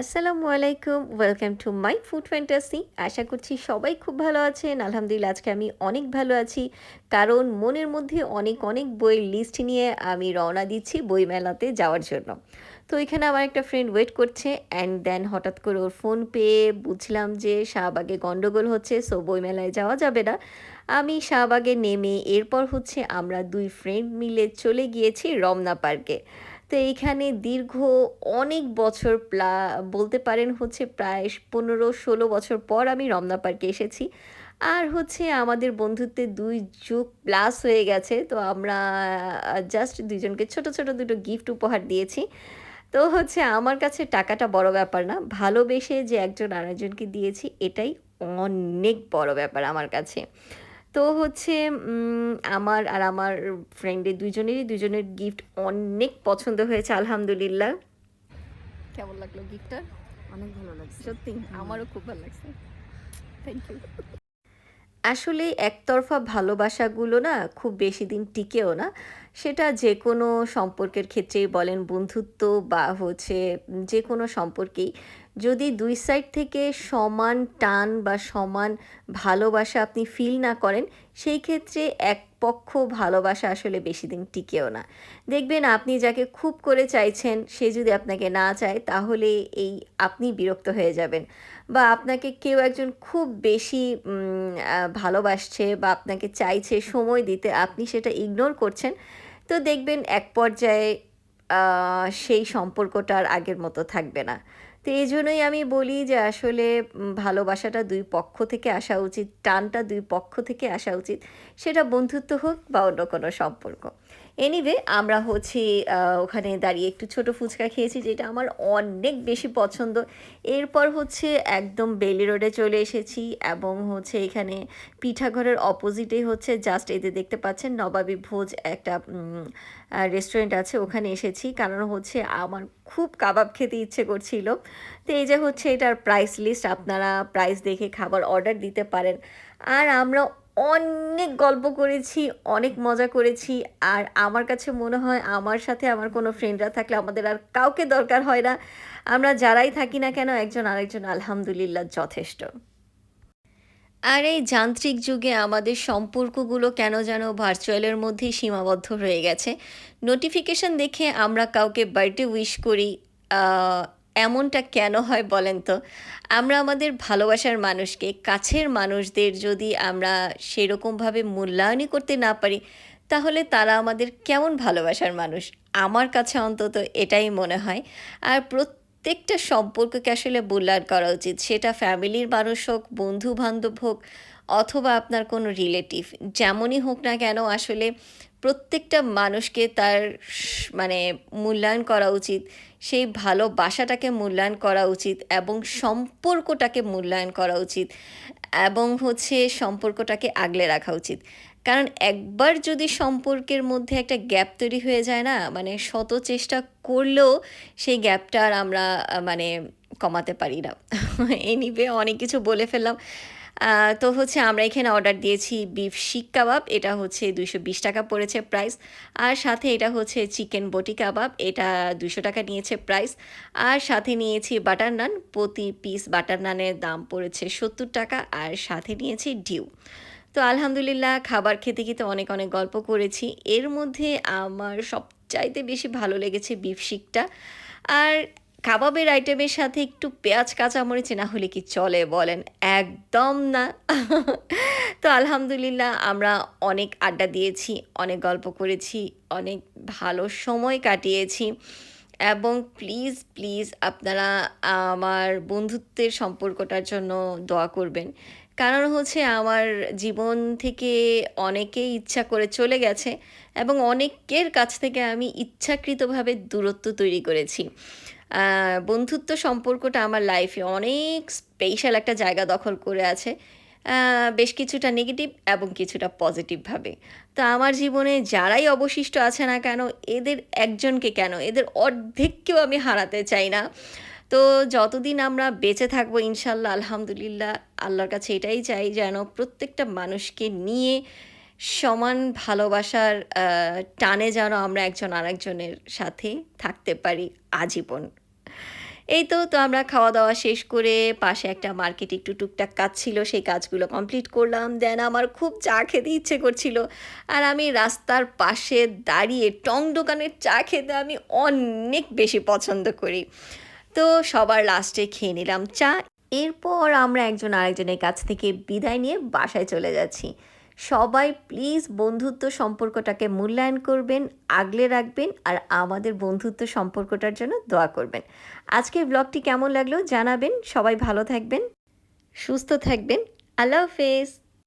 আসসালামু আলাইকুম welcome to my food fantasy আশা করছি সবাই খুব ভালো আছেন। আলহামদুলিল্লাহ, আজকে আমি অনেক ভালো আছি। কারণ মনের মধ্যে অনেক অনেক বইয়ের লিস্ট নিয়ে আমি রওনা দিচ্ছি বইমেলাতে যাওয়ার জন্য। তো এখানে আমার একটা ফ্রেন্ড ওয়েট করছে অ্যান্ড দেন হঠাৎ করে ওর ফোন পেয়ে বুঝলাম যে শাহবাগে গন্ডগোল হচ্ছে সো বইমেলায় যাওয়া যাবে না। আমি শাহবাগে নেমে এরপর হচ্ছে আমরা দুই ফ্রেন্ড মিলে চলে গিয়েছি রমনা পার্কে তো এইখানে দীর্ঘ অনেক বছর প্লা, বলতে পারেন হচ্ছে প্রায় পনেরো ষোলো বছর পর আমি রমনা পার্কে এসেছি। আর হচ্ছে আমাদের বন্ধুত্বের দুই যুগ প্লাস হয়ে গেছে, তো আমরা জাস্ট দুজনকে ছোট ছোট দুটো গিফট উপহার দিয়েছি। তো হচ্ছে আমার কাছে টাকাটা বড় ব্যাপার না, ভালোবেসে যে একজন আরেকজনকে দিয়েছি, এটাই অনেক বড় ব্যাপার আমার কাছে। তো হচ্ছে আমার আর আমার ফ্রেন্ডের দুজনেরই দুজনের গিফট অনেক পছন্দ হয়েছে আলহামদুলিল্লাহ। কেমন লাগল গিফটটা অনেক ভালো লাগছে। সত্যি? আমারও খুব ভালো লাগছে। থ্যাংক ইউ আসলে একতরফা ভালোবাসাগুলো না খুব বেশি দিন টিকেও না। সেটা যে কোনো সম্পর্কের ক্ষেত্রেই বলেন বন্ধুত্ব বা হচ্ছে যে কোনো সম্পর্কেই। যদি দুই সাইড থেকে সমান টান বা সমান ভালোবাসা আপনি ফিল না করেন, সেই ক্ষেত্রে এক পক্ষ ভালোবাসা আসলে বেশি দিন টিকেও না। দেখবেন আপনি যাকে খুব করে চাইছেন, সে যদি আপনাকে না চায়, তাহলে এই আপনি বিরক্ত হয়ে যাবেন। বা আপনাকে কেউ একজন খুব বেশি ভালোবাসছে বা আপনাকে চাইছে সময় দিতে, আপনি সেটা ইগনোর করছেন, তো দেখবেন এক পর্যায়ে সেই সম্পর্কটা আর আগের মতো থাকবে না। তো এই জন্যই আমি বলি যে আসলে ভালোবাসাটা দুই পক্ষ থেকে আসা উচিত, টানটা দুই পক্ষ থেকে আসা উচিত, সেটা বন্ধুত্ব হোক বা অন্য কোনো সম্পর্ক। এনিওয়ে আমরা হচ্ছে ওখানে দাঁড়িয়ে একটু ছোট ফুচকা খেয়েছি, যেটা আমার অনেক বেশি পছন্দ। এরপর হচ্ছে একদম বেলি রোডে চলে এসেছি এবং হচ্ছে এখানে পিঠাঘরের অপোজিটে হচ্ছে জাস্ট এদের দেখতে পাচ্ছেন নবাবী ভোজ একটা রেস্টুরেন্ট আছে, ওখানে এসেছি। কারণ হচ্ছে আমার খুব কাবাব খেতে ইচ্ছে করছিল। তো এই যে হচ্ছে এটার প্রাইস লিস্ট আপনারা প্রাইস দেখে খাবার অর্ডার দিতে পারেন। আর আমরা অনেক গল্প করেছি, অনেক মজা করেছি। আর আমার কাছে মনে হয় আমার সাথে আমার কোনো ফ্রেন্ডরা থাকলে আমাদের আর কাউকে দরকার হয় না। আমরা যারাই থাকি না কেন একজন আরেকজন আলহামদুলিল্লাহ যথেষ্ট। আর এই যান্ত্রিক যুগে আমাদের সম্পর্কগুলো কেন যেন ভার্চুয়ালের মধ্যেই সীমাবদ্ধ রয়ে গেছে। নোটিফিকেশন দেখে আমরা কাউকে বার্থডে উইশ করি এমনটা কেন হয় বলেন তো? আমরা আমাদের ভালোবাসার মানুষকে, কাছের মানুষদের যদি আমরা সেরকমভাবে মূল্যায়নই করতে না পারি, তাহলে তারা আমাদের কেমন ভালোবাসার মানুষ? আমার কাছে অন্তত এটাই মনে হয়। আর প্রত্যেকটা সম্পর্ককে আসলে মূল্যায়ন করা উচিত। সেটা ফ্যামিলির মানুষ হোক বন্ধু বান্ধব হোক, অথবা আপনার কোনো রিলেটিভ। যেমনই হোক না কেন, আসলে প্রত্যেকটা মানুষকে তার মানে মূল্যায়ন করা উচিত, সেই ভালোবাসাটাকে মূল্যায়ন করা উচিত এবং সম্পর্কটাকে মূল্যায়ন করা উচিত এবং হচ্ছে সম্পর্কটাকে আগলে রাখা উচিত। কারণ একবার যদি সম্পর্কের মধ্যে একটা গ্যাপ তৈরি হয়ে যায় না মানে শত চেষ্টা করলেও সেই গ্যাপটা আর আমরা মানে কমাতে পারি না। এনিওয়ে অনেক কিছু বলে ফেললাম। তো হচ্ছে আমরা এখানে অর্ডার দিয়েছি বিফ শিক কাবাব, এটা হচ্ছে দুশো বিশ টাকা পড়েছে প্রাইস আর সাথে এটা হচ্ছে চিকেন বটি কাবাব, এটা দুশো টাকা নিয়েছে প্রাইস আর সাথে নিয়েছি বাটার নান প্রতি পিস বাটার নানের দাম পড়েছে সত্তর টাকা, আর সাথে নিয়েছি ডিউ। তো আলহামদুলিল্লাহ খাবার খেতে খেতে অনেক অনেক গল্প করেছি, এর মধ্যে আমার সবচাইতে বেশি ভালো লেগেছে বিফ শিকটা, আর কাবাবের আইটেমের সাথে একটু পেঁয়াজ, কাঁচামরিচ না হলে কি চলে বলেন? একদম না। তো আলহামদুলিল্লাহ আমরা অনেক আড্ডা দিয়েছি, অনেক গল্প করেছি, অনেক ভালো সময় কাটিয়েছি। এবং প্লিজ প্লিজ আপনারা আমার বন্ধুত্বের সম্পর্কটার জন্য দোয়া করবেন। কারণ হচ্ছে আমার জীবন থেকে অনেকেই ইচ্ছা করে চলে গেছে এবং অনেকের কাছ থেকে আমি ইচ্ছাকৃতভাবে দূরত্ব তৈরি করেছি। বন্ধুত্ব সম্পর্কটা আমার লাইফে অনেক স্পেশাল একটা জায়গা দখল করে আছে। বেশ কিছুটা নেগেটিভ এবং কিছুটা পজিটিভভাবে তো আমার জীবনে যারাই অবশিষ্ট আছে না কেন, এদের একজনকে কেন, এদের অর্ধেককেও আমি হারাতে চাই না। তো যতদিন আমরা বেঁচে থাকব, ইনশাল্লাহ, আলহামদুলিল্লাহ, আল্লাহর কাছে এটাই চাই যেন প্রত্যেকটা মানুষকে নিয়ে সমান ভালোবাসার টানে যেন আমরা একজন আরেকজনের সাথে থাকতে পারি আজীবন। এই তো তো আমরা খাওয়া দাওয়া শেষ করে পাশে একটা মার্কেটে একটু টুকটাক কাজ ছিল, সেই কাজগুলো কমপ্লিট করলাম। দেন আমার খুব চা খেতে ইচ্ছে করছিল। আর আমি রাস্তার পাশে দাঁড়িয়ে টং দোকানের চা খেতে আমি অনেক বেশি পছন্দ করি। তো সবার লাস্টে খেয়ে নিলাম চা। এরপর আমরা একজন আরেকজনের কাছ থেকে বিদায় নিয়ে বাসায় চলে যাচ্ছি। সবাই প্লিজ বন্ধুত্ব সম্পর্কটাকে মূল্যায়ন করবেন, আগলে রাখবেন আর আমাদের বন্ধুত্ব সম্পর্কটার জন্য দোয়া করবেন। আজকের ব্লগটি কেমন লাগল জানাবেন, সবাই ভালো থাকবেন, সুস্থ থাকবেন, আল্লাহ হাফেজ।